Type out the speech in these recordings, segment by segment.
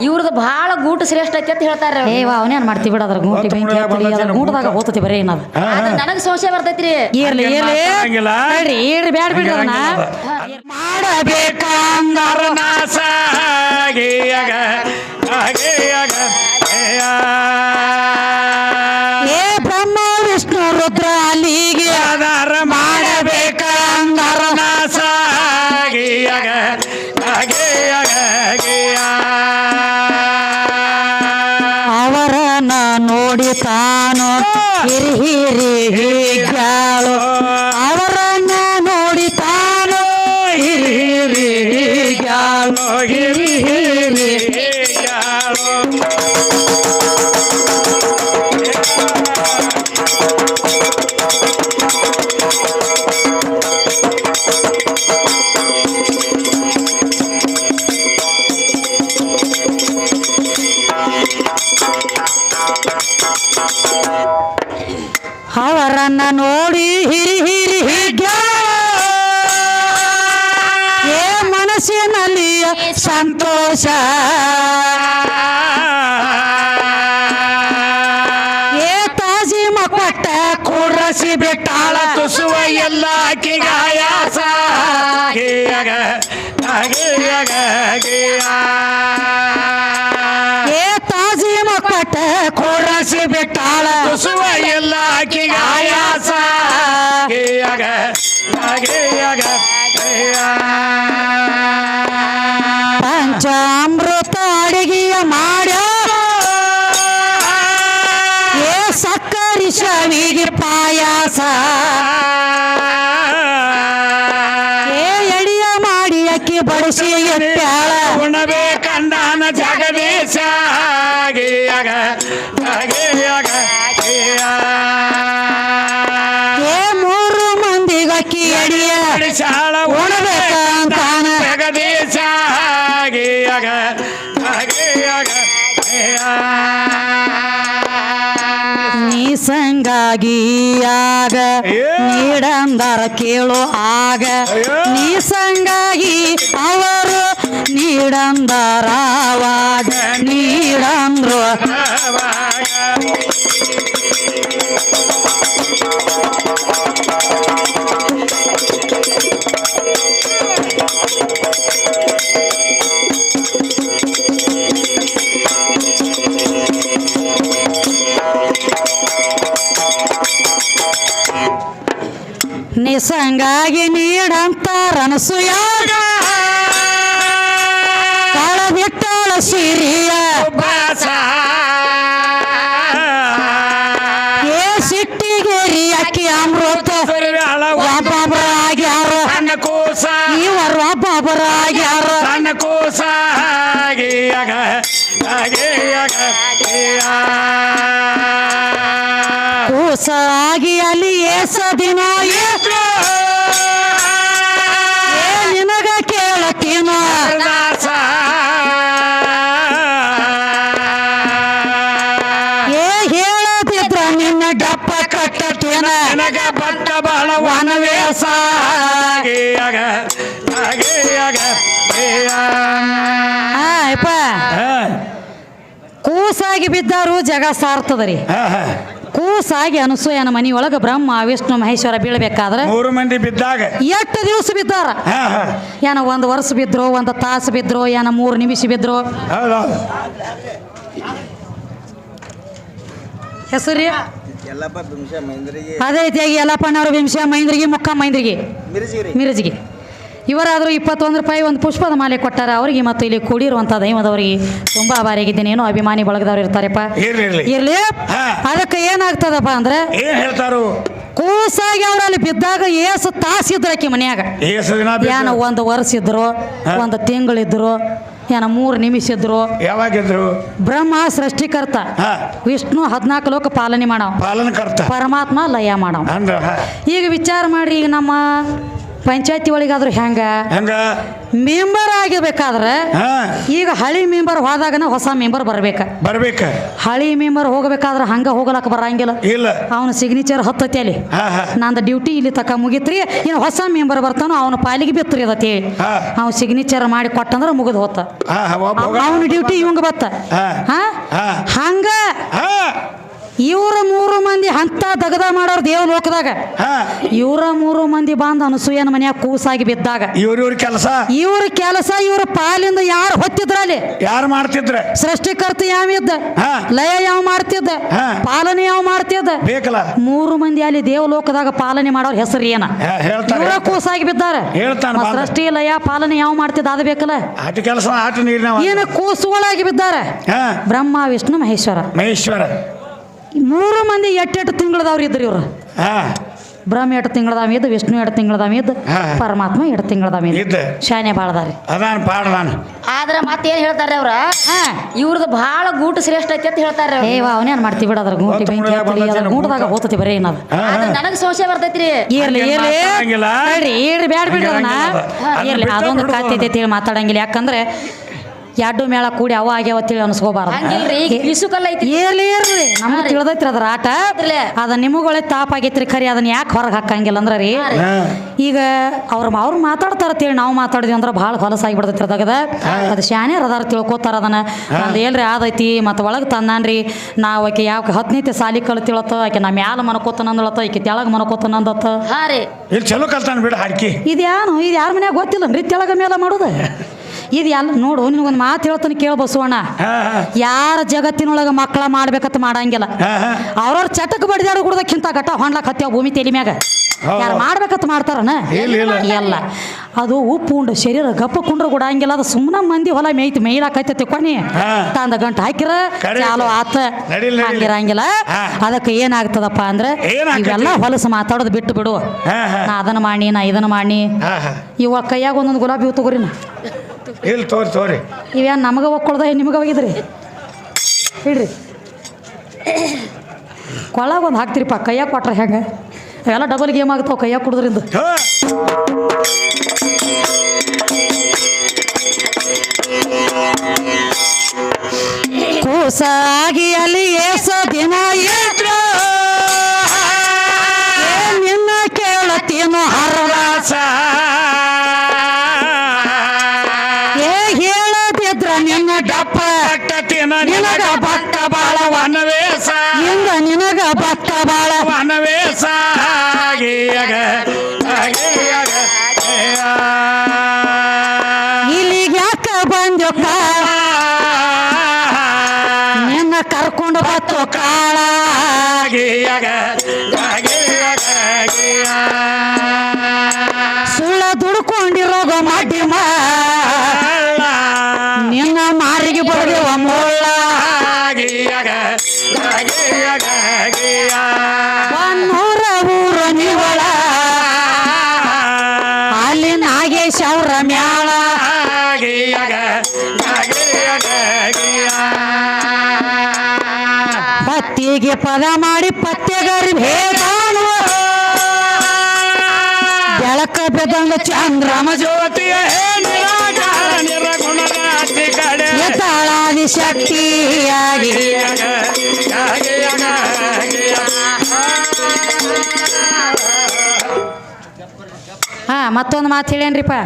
ಇವ್ರದ್ದು ಬಹಳ ಗೂಟ ಶ್ರೇಷ್ಠ ಐತಿ ಅಂತ ಹೇಳ್ತಾರೆ ಏವಾ ಅವನೇನ್ ಮಾಡ್ತೀವಿ ಬಿಡ ಅದ್ರ ಗೂಟಿ ಬೆಂಕಿ ಹತ್ತಲಿ ಅದ್ರ ಗೂಟದಾಗ ಹೋಗ್ತತಿ ಬರೀ ಏನದು ನನಗೆ ಸಂಶಯ ಬರ್ತೈತ್ರಿ. ಹೇಳ್ರಿ ಹೇಳ್ರಿ ಬ್ಯಾಡ ಬಿಡ್ರಿ ಅದನ್ನ. ಮಾಡಬೇಕಂದರ ಹಿರಿ ಹಿರಿ ಏ ಮನಸ್ಸಿನಲ್ಲಿ ಸಂತೋಷ ಏ ತಾಜಿ ಮಕ್ಕಟ್ಟ ಕೂಡಸಿ ಬಿಟ್ಟಾಳ ತುಸುವ ಎಲ್ಲ ಕಿಗಾಯಾಸ. ಏ ತಾಜಿ ಮಕ್ಕಟ್ಟ ಕುರಸಿ ಬಿಟ್ಟಾಳ ತುಸುವ ಎಲ್ಲ ಕಿಗಾಯಾಸ ಹಾಗೆಯಾಗ ಹಾಗೆಯ. ಪಂಚಾಮೃತ ಅಡಿಗೆಯ ಮಾಡ್ಯ. ಏ ಸಕ್ಕರಿ ಶವಿಗೆ ಪಾಯಾಸ. ಸಂಗಾಗಿಯಾಗ. ನೀಡಂದರ ಕೇಳು ಆಗ. ನೀ ಸಂಗಾಗಿ ಅವರು ನೀಡಂದರವಾಗ ನೀಡಂದ್ರು ಸಂಗಾಗಿ ನೀಡಂತಾರ ಅನಸೂಯಾಗ ಕಾಳ ಬಿಟ್ಟಳ ಸಿರಿಯ. ಭಾಸ ಏ ಸಿಟ್ಟಿಗೇರಿ ಅಕ್ಕಿ ಅಮೃತ. ಒಬ್ಬೊಬ್ಬರಾಗ್ಯಾರ ಕೂಸ. ಇವರು ಒಬ್ಬೊಬ್ಬರಾಗ್ಯಾರ ಕೂಸ. ಹಾಗೆಯಾಗ ಹಾಗೆಯಾಗ ಆಗಿ ಕೂಸಾಗಿ ಅಲ್ಲಿ ಏಸ ದಿನ ಏ. ನನಗ ಬಟ್ಟ ಬಹಳ ವನವೇಸ. ಹಾ, ಕೂಸಾಗಿ ಬಿದ್ದಾರು ಜಗ ಸಾರ್ತದ್ರಿ. ಕೂಸಾಗಿ ಅನಸೂಯನ ಮನಿಯೊಳಗ ಬ್ರಹ್ಮ ವಿಷ್ಣು ಮಹೇಶ್ವರ ಬೀಳ್ಬೇಕಾದ್ರೆ ಮೂರು ಮಂದಿ ಬಿದ್ದಾಗ. ಎಷ್ಟು ದಿವಸ ಬಿದ್ದಾರ. ಏನ ಒಂದು ವರ್ಷ ಬಿದ್ರು ಒಂದು ತಾಸು ಬಿದ್ರು ಏನ ಮೂರು ನಿಮಿಷ ಬಿದ್ರು? ಹೆಸರಿ ಅದೇ ರೀತಿಯಾಗಿ ಯಲ್ಲಪ್ಪನವರು ಭೀಮಶ ಮೈಂದ್ರಿಗೆ ಮುಖ ಮೈಂದ್ರಿಗೆ ಮಿರಜಿಗೆ. ಇವರಾದರೂ ಇಪ್ಪತ್ತೊಂದು ರೂಪಾಯಿ ಒಂದು ಪುಷ್ಪದ ಮಾಲೆ ಕೊಟ್ಟಾರ ಅವರಿಗೆ ಮತ್ತು ಇಲ್ಲಿ ಕೂಡಿರುವಂಥ ದೈವದವರಿಗೆ ತುಂಬ ಆಭಾರಿಯಾಗಿದ್ದೇನೆ ಏನೋ ಅಭಿಮಾನಿ ಬಳಗದವ್ರು ಇರ್ತಾರಪ್ಪ. ಇರ್ಲಿ ಅದಕ್ಕೆ ಏನಾಗ್ತದಪ್ಪ ಅಂದ್ರೆ ಏನ್ ಹೇಳ್ತಾರು? ಕೂಸಾಗಿ ಅವರಲ್ಲಿ ಬಿದ್ದಾಗ ಏಸು ತಾಸಿದ್ರು ಮನೆಯಾಗ ಮನ್ಯಾಗ. ಏಸು ದಿನ ಬಿದ್ದು? ಒಂದು ವರ್ಷ ಇದ್ರು ಒಂದು ತಿಂಗಳಿದ್ರು ಏನ ಮೂರು ನಿಮಿಷ ಇದ್ರು. ಯಾವಾಗಿದ್ರು? ಬ್ರಹ್ಮ ಸೃಷ್ಟಿಕರ್ತ. ವಿಷ್ಣು ಹದಿನಾಲ್ಕು ಲೋಕ ಪಾಲನೆ ಮಾಡವ. ಪರಮಾತ್ಮ ಲಯ ಮಾಡವ. ಈಗ ವಿಚಾರ ಮಾಡ್ರಿ ಈಗ ನಮ್ಮ ಪಂಚಾಯತಿ ಒಳಗಾದ್ರೂ ಹೆಂಗ? ಹೆಂಗ? ಮೆಂಬರ್ ಆಗಿರ್ಬೇಕಾದ್ರೆ ಈಗ ಹಳಿ ಮೆಂಬರ್ ಹೋದಾಗನ ಹೊಸ ಮೆಂಬರ್ ಬರ್ಬೇಕ. ಬರ್ಬೇಕ. ಹಳಿ ಮೆಂಬರ್ ಹೋಗ್ಬೇಕಾದ್ರೆ ಹಂಗ ಹೋಗ್ಲಾಕ ಬರಂಗಿಲ್ಲ. ಇಲ್ಲ. ಅವನ ಸಿಗ್ನೇಚರ್ ಹತ್ತತಿ ಅಲ್ಲಿ. ನಂದು ಡ್ಯೂಟಿ ಇಲ್ಲಿ ತಕ ಮುಗಿತ್ರಿ ಇನ್ನು ಹೊಸ ಮೆಂಬರ್ ಬರ್ತಾನೋ ಅವನ ಪಾಲಿಗೆ ಬಿತ್ತರಿ ಅದತಿ. ಅವ್ನ ಅವ್ನು ಸಿಗ್ನೇಚರ್ ಮಾಡಿ ಕೊಟ್ಟಂದ್ರೆ ಮುಗಿದ್ ಹೋತ. ಅವನ ಡ್ಯೂಟಿ ಇವಂಗ ಬತ್ತ. ಹಂಗ ಇವ್ರ ಮೂರು ಮಂದಿ ಹಂತ ದಗದ ಮಾಡೋರು ದೇವ ಲೋಕದಾಗ. ಇವರ ಇವ್ರ ಮೂರು ಮಂದಿ ಬಂದ ಅನಸೂಯನ ಮನ್ಯಾಗ ಕೂಸಾಗಿ ಬಿದ್ದಾಗ. ಇವ್ರ ಇವ್ರ ಕೆಲಸ? ಇವ್ರ ಕೆಲಸ ಇವ್ರ ಪಾಲಿಂದ ಯಾರು ಹೊತ್ತಿದ್ರಲ್ಲಿ ಯಾರು ಮಾಡ್ತಿದ್ರ? ಸೃಷ್ಟಿಕರ್ತ ಯಾವಿದ್ದ ಹಾ. ಲಯ ಯಾವ ಮಾಡ್ತಿದ್ದ? ಹಾ. ಪಾಲನೆ ಯಾವ ಮಾಡ್ತಿದ್ದ? ಬೇಕಲ್ಲ. ಮೂರು ಮಂದಿ ಅಲ್ಲಿ ದೇವಲೋಕದಾಗ ಪಾಲನೆ ಮಾಡೋರ್ ಹೆಸರು ಏನ? ಹೇ- ಹೇಳ್ತಾರೆ ಇವರ ಕೂಸಾಗಿ ಬಿದ್ದಾರ. ಹೇಳ್ತಾನೆ ಮತ್ತ್ ಬಂದ. ಸೃಷ್ಟಿ ಲಯ ಪಾಲನೆ ಯಾವ ಮಾಡ್ತಿದ್ದ? ಅದ ಬೇಕಲ್ಲ? ಆಟ ಕೆಲಸ ಆಟ ನೀರಿನ ಏನ ಕೂಸುಗಳಾಗಿ ಬಿದ್ದಾರ? ಹಾ. ಬ್ರಹ್ಮ ವಿಷ್ಣು ಮಹೇಶ್ವರ. ಮಹೇಶ್ವರ. ಮೂರು ಮಂದಿ ಎಟ್ಟೆಟ್ಟು ತಿಂಗಳದವ್ರು ಇದ್ರಿ ಇವ್ರು. ಹಾ. ಬ್ರಹ್ಮ ಎರಡು ತಿಂಗಳದಾಮ ಇದ್ದು ವಿಷ್ಣು ಎರಡು ತಿಂಗಳದಾಮ ಇದ್ದು ಹಾ. ಪರಮಾತ್ಮ ಎರಡು ತಿಂಗಳದಾಮ ಇದ್ದು. ಶಾನೆ ಬಾಳದಾರಿ ಅದಾನ ಆದ್ರೆ ಮತ್ತೆ ಏನು ಹೇಳ್ತಾರೆ ಅವ್ರ? ಹಾ. ಇವ್ರದ್ದು ಬಹಳ ಗೂಟ ಶ್ರೇಷ್ಠ ಐತಿ ಅಂತ ಹೇಳ್ತಾರೆ ಏ ಅವನೇನು ಅವನೇನ್ ಮಾಡ್ತೀವಿ ಬಿಡ ಅದ್ರ ಗೂಟಿ ಬೆಂಕಿ ಮುಳುಗಾಗ ಹತ್ತಲಿ ಅದ್ರ ಗೂಟದಾಗ ಹೋಗ್ತತಿ ಹೋತತಿ ಬರೀ ಏನದ? ನನಗೆ ಆದ್ರ ನನಗ್ ಸಂಶಯ ಬರ್ತೈತ್ರಿ. ಇರ್ಲಿ ಇರ್ಲಿ. ಇರ್ರಿ ಬ್ಯಾಡ ಬಿಡ್ರಿ ಅದನ್ನ. ಇರ್ಲಿ ಅದೊಂದು ಕಾತಿ ಕತ್ತೆ ಐತಿ ಹೇಳಿ ಮಾತಾಡಂಗಿಲ್ಲ. ಯಾಕಂದ್ರೆ ಎರಡು ಮೇಳ ಕೂಡಿ ಅವ ಆಗ್ಯಾವ ತಿಳಿ ಅನ್ಸ್ಕೋಬಾರ್ದು. ಹಂಗಿಲ್ರಿ ಈಗ ಬಿಸುಕಲ್ಲ ಐತಿ. ಇರ್ಲಿ ಇರ್ಲಿ ನಮ್ಗೆ ತಿಳಿದೈತ್ರಿ ಅದ್ರ ಆಟ? ಅದ ನಿಮಗೊಳೆ ತಾಪ ಆಗೈತ್ರಿ ಖರಿ ಅದನ್ನ ಯಾಕೆ ಹೊರಗೆ ಹಾಕಂಗಿಲ್ಲ ಅಂದ್ರೆ ರೀ. ಈಗ ಅವ್ರ ಅವ್ರು ಮಾತಾಡ್ತಾರ ತಿಳಿ ನಾವು ಮಾತಾಡಿದ್ವಿ ಅಂದ್ರೆ ಭಾಳ ಹೊಲಸಾಗಿ ಬಿಡ್ತೈತಿ ಅದಾಗದ. ಅದು ಶಾನೆ ಅದಾರ ತಿಳ್ಕೊತಾರ ಅದನ್ನ. ಅದು ಏನ್ರಿ ಆದೈತಿ ಮತ್ತು ಒಳಗೆ ತಂದಾನ್ರಿ. ನಾವು ಆಕೆ ಯಾವ ಹತ್ತನೇತಿ ಸಾಲಿ ಕಲ್ತಿಳತ್ತ ಆಕೆ ನಾ ಮ್ಯಾಲ ಮನಕೋತನಂದಳತ್ತ ಆಕೆ ತೆಳಗೆ ಮನಕೋತನಂದತ್ತ ಚಲೋ ಕಲ್ತಾನ ಬಿಡ ಇದ್ಯಾನು ಇದು ಯಾರ ಮನ್ಯಾಗ ಗೊತ್ತಿಲ್ಲ ರೀ ತೆಳಗ ಮೇಲೆ ಮಾಡೋದು. ಇದು ಎಲ್ಲ ನೋಡು ನಿನಗೊಂದು ಮಾತು ಹೇಳ್ತಾನೆ ಕೇಳ ಬಸವಣ್ಣ. ಯಾರ ಜಗತ್ತಿನೊಳಗೆ ಮಕ್ಕಳ ಮಾಡ್ಬೇಕಂತ ಮಾಡಂಗಿಲ್ಲ. ಅವ್ರವ್ರ ಚಟಕ್ ಬಡಿದಾಡು ಕುಡ್ದಕ್ಕಿಂತ ಗಟ್ಟ ಹೊಂಡ್ಲಕ್ ಹತ್ಯಾವ ಭೂಮಿ ತೆಲಿ ಮ್ಯಾಗ. ಯಾರು ಮಾಡ್ಬೇಕಂತ ಮಾಡ್ತಾರನ. ಎಲ್ಲ ಅದು ಉಪ್ಪು ಉಂಡು ಶರೀರ ಗಪ್ಪ ಕುಂಡ್ರ ಕೂಡ ಹಂಗಿಲ್ಲ. ಅದು ಸುಮ್ಮನೆ ಮಂದಿ ಹೊಲ ಮೇಯ್ತು ಮೇಯ್ಲಾಕೈತೈತಿ ಕೊನಿ. ಹಾ. ತಂದ ಗಂಟು ಹಾಕಿರ ಚಾಲೋ ಆತ. ಹಂಗಿರಂಗಿಲ್ಲ. ಅದಕ್ಕೆ ಏನಾಗ್ತದಪ್ಪ ಅಂದ್ರೆ? ಇವೆಲ್ಲ ಹೊಲಸು ಮಾತಾಡೋದು ಬಿಟ್ಟು ಬಿಡು. ನಾ ಅದನ್ನ ಮಾಡಿ ನಾ ಇದನ್ನ ಮಾಡಿ. ಇವಾಗ ಇವ ಕೈಯಾಗ ಒಂದೊಂದು ಗುಲಾಬಿ ಹೂ ತಗೋರಿ ನಾ ಇಲ್ಲಿ ತೋರಿ ತೋರಿ. ಇವ್ಯಾನ್ ನಮಗೆ ಒಕ್ಕೊಳ್ದ ನಿಮಗೆ ಹೋಗಿದ್ರಿ ಹಿಡ್ರಿ ಕೊಳ ಒಂದು ಹಾಕ್ತಿರಿಪ್ಪ ಕೈಯಾಗ ಕೊಟ್ರೆ ಹೆಂಗೆ? ಎಲ್ಲ ಡಬಲ್ ಗೇಮ್ ಆಗುತ್ತೆ ಕೈಯಾಗ ಕುಡಿದ್ರಿಂದ. ಕೂಸಾಗಿ ಅಲ್ಲಿ ಏಸೋ ದಿನ ಇದ್ರು ಆಗಿಯಗ ಪತ್ತಿಗೆ ಪದ ಮಾಡಿ ಪತ್ತೆಗಾರಿ ಭೇದಾನು ಬೆಳಕ ಬೆದಂಗ ಚಂದ್ರಮ ಜ್ಯೋತಿಯ ಶಕ್ತಿಯಾಗಿ. ಮತ್ತೊಂದು ಮಾತು ಹೇಳ್ಯಾನ್ರಿಪ್ಪ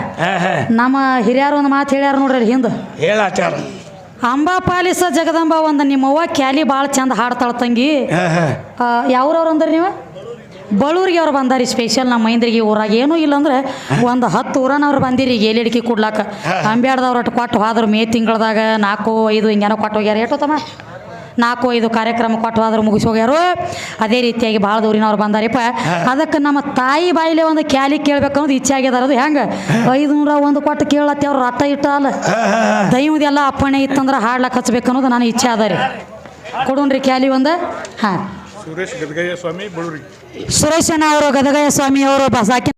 ನಮ್ಮ ಹಿರಿಯರು ಒಂದು ಮಾತು ಹೇಳ್ಯಾರ ನೋಡ್ರಿ ಹಿಂದೆ. ಹೇಳಾಚಾರ ಅಂಬಾ ಪಾಲಿಸ ಜಗದಂಬ ಒಂದು ನಿಮ್ಮವ್ವ ಕ್ಯಾಲಿ ಭಾಳ ಚಂದ ಹಾಡ್ತಾಳ ತಂಗಿ. ಯಾವ್ರವ್ರು ಅಂದ್ರೆ ನೀವು? ಬಳ್ಳೂರಿಗೆ ಅವ್ರು ಬಂದಾರಿ ಸ್ಪೆಷಲ್ ನಮ್ಮ ಮೈಂದ್ರಿಗೆ ಊರಾಗ. ಏನೂ ಇಲ್ಲಂದ್ರೆ ಒಂದು ಹತ್ತು ಊರನವ್ರು ಬಂದಿರಿ ಈಗ ಎಲ್ಲಿಡಿಕೆ ಕೊಡ್ಲಾಕ. ಅಂಬ್ಯಾಡ್ದವ್ರು ಅಟ್ಟು ಕೊಟ್ಟು ಹೋದ್ರು ಮೇ ತಿಂಗಳದಾಗ ನಾಲ್ಕು ಐದು ಹಿಂಗೇನೋ ಕೊಟ್ಟು ಹೋಗ್ಯಾರ. ಎಷ್ಟೊತ್ತಮ್ಮ ನಾಲ್ಕು ಐದು ಕಾರ್ಯಕ್ರಮ ಕೊಟ್ಟು ಆದರೂ ಮುಗಿಸಿ ಹೋಗ್ಯಾರು? ಅದೇ ರೀತಿಯಾಗಿ ಭಾಳ ದೂರಿನವ್ರು ಬಂದಾರಿಪ್ಪ. ಅದಕ್ಕೆ ನಮ್ಮ ತಾಯಿ ಬಾಯಿಲೆ ಒಂದು ಕ್ಯಾಲಿ ಕೇಳ್ಬೇಕು ಅನ್ನೋದು ಇಚ್ಛೆ ಆಗ್ಯದಾರ ಅದು. ಹೆಂಗೆ? ಐದುನೂರ ಒಂದು ಕೊಟ್ಟು ಕೇಳತ್ತೆ ಅವ್ರು ರಟ್ಟ ಇಟ್ಟ ಅಲ್ಲ ದೈವದೆಲ್ಲ ಅಪ್ಪಣೆ ಇತ್ತಂದ್ರೆ ಹಾಡ್ಲಕ್ಕೆ ಹಚ್ಬೇಕು ಅನ್ನೋದು ನಾನು ಇಚ್ಛೆ ಅದ ರೀ. ಕೊಡೋಣ್ರಿ ಕ್ಯಾಲಿ ಒಂದು. ಹಾಂ. ಸುರೇಶ್ ಗದಗಯ್ಯ ಸ್ವಾಮಿ ಬಳ್ಳೂರಿ. ಸುರೇಶಣ್ಣ ಅವರು ಗದಗಯ್ಯ ಸ್ವಾಮಿ ಅವರು ಬಸಾಕಿ